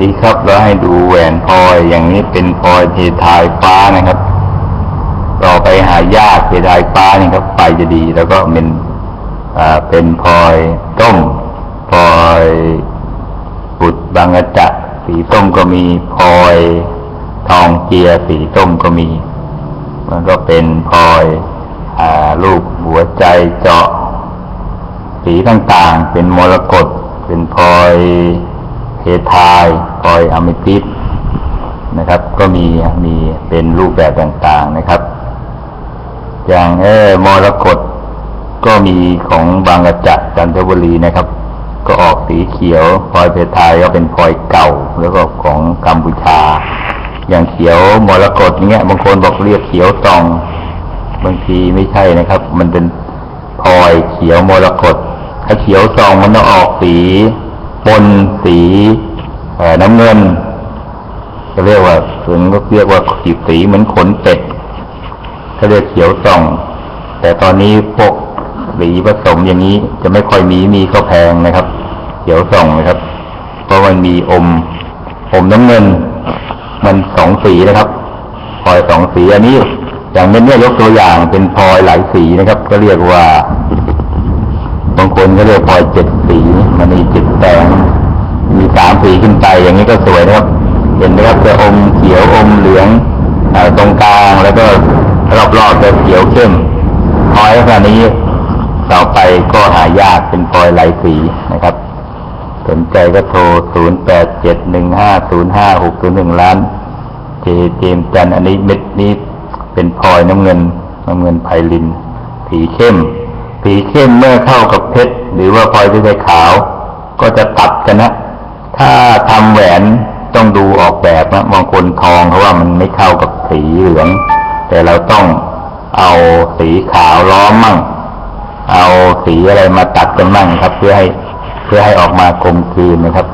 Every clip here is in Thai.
ดีครับแล้วให้ดูแหวนพลอยอย่างนี้เป็นพลอยเพทายฟ้านะครับ ต่อไปหายากเพทายฟ้านี่ครับไปจะดี แล้วก็เป็นอ่าเป็นพลอยต้มพลอยบุตรบางกระจักสีส้มก็มีพลอยทองเจียสีส้มก็มี มันก็เป็นพลอยอ่ารูปหัวใจเจาะสีต่างๆ เป็นมรกตเป็นพลอย เพทายพลอยอะเมทิสนะครับ ก็มีมีเป็นรูปแบบต่างๆนะครับ อย่างเออมรกตก็มีของบางกระจักจันทบุรีนะครับ ก็ออกสีเขียวพลอยเพทายก็เป็นพลอยเก่า แล้วก็ของกัมพูชา อย่างเขียวมรกตเนี้ยบางคนบอกเรียกเขียวตอง บางทีไม่ใช่นะครับ มันเป็นพลอยเขียวมรกตถ้าเขียวซองมันต้องออกสี ปนสีน้ำเงินก็เรียกว่าถึงก็เรียกว่าสีสีเหมือนขนเป็ดเขาเรียกเขียวซอง แต่ตอนนี้พวกสีผสมอย่างนี้จะไม่ค่อยมีมีก็แพงนะครับ เขียวซองนะครับ เพราะมันมีอม อมน้ำเงิน มันสองสีนะครับพลอยสองสีอันนี้อย่างเม็ดเนี่ยยกตัวอย่างเป็นพลอยหลายสีนะครับ ก็เรียกว่าบางคนก็เรียกพลอยเจ็ดสี มันมีเจ็ดแสง มีสามสีขึ้นไป อย่างนี้ ก็สวยนะครับ เห็นไหมครับจะอมเขียวอมเหลืองอตรงกลางแล้วก็รอบๆจะเขียวเข้มพลอยลักษณะนี้ต่อไปก็หายากเป็นพลอยหลายสีนะครับ สนใจก็โทร 0 8 7 1 5 0 5 6 0 1 ล้านเจเจมจันอันนี้เม็ดนี้เป็นพลอยน้ำเงินน้ำเงินไพลิน สีเข้ม สีเข้มเมื่อเข้ากับเพชรหรือว่าพลอยที่ใขาว ก็จะตัดกันนะ ถ้าทำแหวนต้องดูออกแบบนะบางคนทองเพราะว่ามันไม่เข้ากับสีเหลือง แต่เราต้องเอาสีขาวล้อมมั่ง เอาสีอะไรมาตัดกันมั่งครับ เพื่อให้เพื่อให้ออกมากลมกลืนนะครับ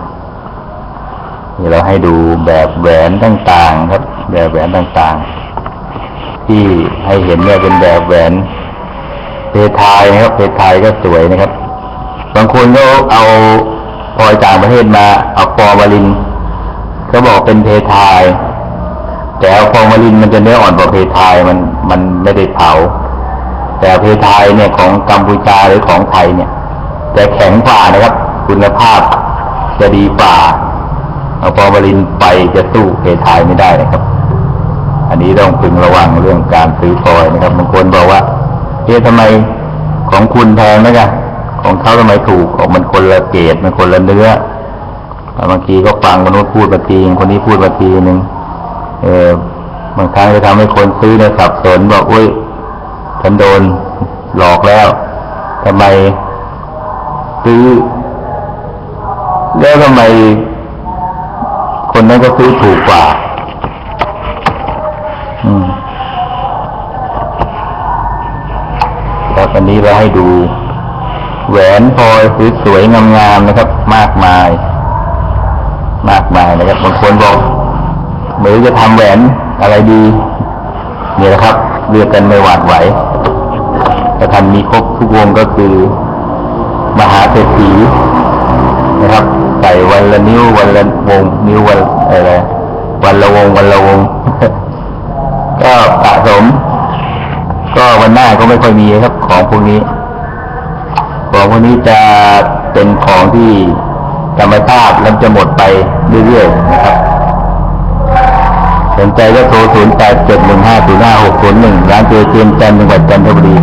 นี่เราให้ดูแบบแหวนต่างๆครับ แบบแหวนต่างๆ ที่ให้เห็นเนี่ยเป็นแบบแหวนเพทายนะครับเพทายก็สวยนะครับ บางคนก็เอา พลอยต่างประเทศมาเอาฟอร์มาลินเขาบอกเป็นเพทาย แต่อาฟอร์มาลินมันจะเนื้ออ่อนกว่าเพทายมันมันไม่ได้เผา แต่เพทายเนี่ยของกัมพูชาหรือของไทยเนี่ยจะแข็งกว่านะครับ คุณภาพจะดีกว่าเอาฟอร์มาลินไปจะสู้เพทายไม่ได้นะครับ อันนี้ต้องพึงระวังเรื่องการซื้อพลอยนะครับบางคนบอกว่าเอ๊ะทำไมของคุณแพงนะจ๊ะ ของเขาทำไมถูกออกมันคนละเกรดมันคนละเนื้อบางทีก็ฟังคนนู้นพูดมาทีคนนี้พูดมาทีหนึ่งเออบางครั้งจะทำให้คนซื้อเนี่ยสับสนบอกอุ้ยฉันโดนหลอกแล้วทำไมซื้อ แล้วทำไม คนนั้นก็ซื้อถูกกว่า อืมครับอันนี้เราให้ดู แหวนพลอยสวยๆงามๆนะครับ มากมาย มากมายนะครับบางคนบอกไม่รู้จะทำแหวนอะไรดีนี่แหละครับ เลือกกันไม่หวาดไหวถ้าทำมีครบทุกวงก็คือ มหาเศรษฐีนะครับใส่วันละนิ้ววันละวงนิ้ววันอะไรวันละวงวันละวง ก็สะสม ก็วันหน้าก็ไม่ค่อยมีครับของพวกนี้ ของพวกนี้จะเป็นของที่ธรรมชาติแล้วจะหมดไปเรื่อยๆนะครับ สนใจก็โทร 0 8 7 1 5 0 5 6 0 1 ร้านเจเจมจันทร์จังหวัดจันทบุรี